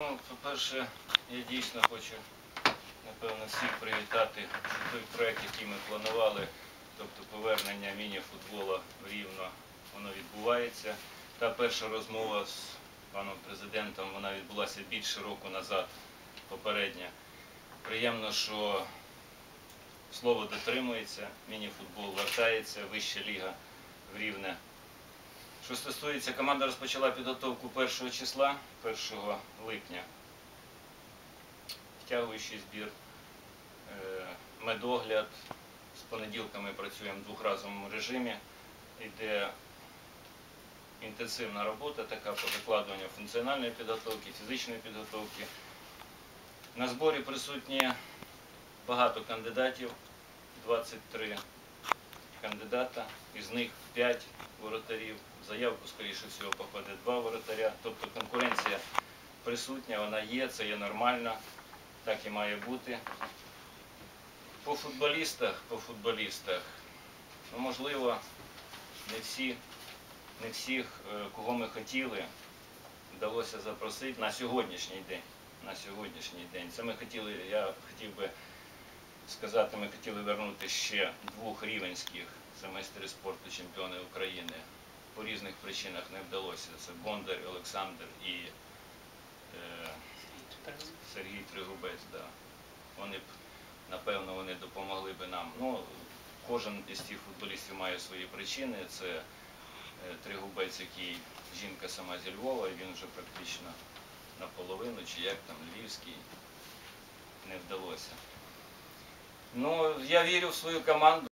Ну, по-перше, я дійсно хочу, напевно, всіх привітати, що той проект, який ми планували, тобто повернення міні-футбола в Рівно, воно відбувається. Та перша розмова з паном президентом, вона відбулася більше року назад, попередня. Приємно, що слово дотримується, міні-футбол вертається, вища ліга в Рівне. Що стосується, команда розпочала підготовку 1 числа, 1 липня. Втягуючий збір, е, медогляд. З понеділка ми працюємо в двохразовому режимі. Йде інтенсивна робота така по закладуванню функціональної підготовки, фізичної підготовки. На зборі присутні багато кандидатів, 23 кандидата, із них 5 воротарів. В заявку, скоріше всього, попаде 2 воротаря. Тобто конкуренція присутня, вона є, це є нормально, так і має бути. По футболістах, по футболістах, ну, можливо, не всі, не всіх, е, кого ми хотіли, вдалося запросити на сьогоднішній день. На сьогоднішній день. Це ми хотіли, я хотів би сказати, ми хотіли вернути ще двох рівенських, це майстри спорту, чемпіони України. По різних причинах не вдалося. Це Бондар, Олександр і е, Сергій Тригубець. Да. Вони б, напевно, вони допомогли би нам. Ну, кожен із тих футболістів має свої причини. Це е, Тригубець, який жінка сама зі Львова, він вже практично наполовину, чи як там, львівський, не вдалося. Ну, я верю в свою команду.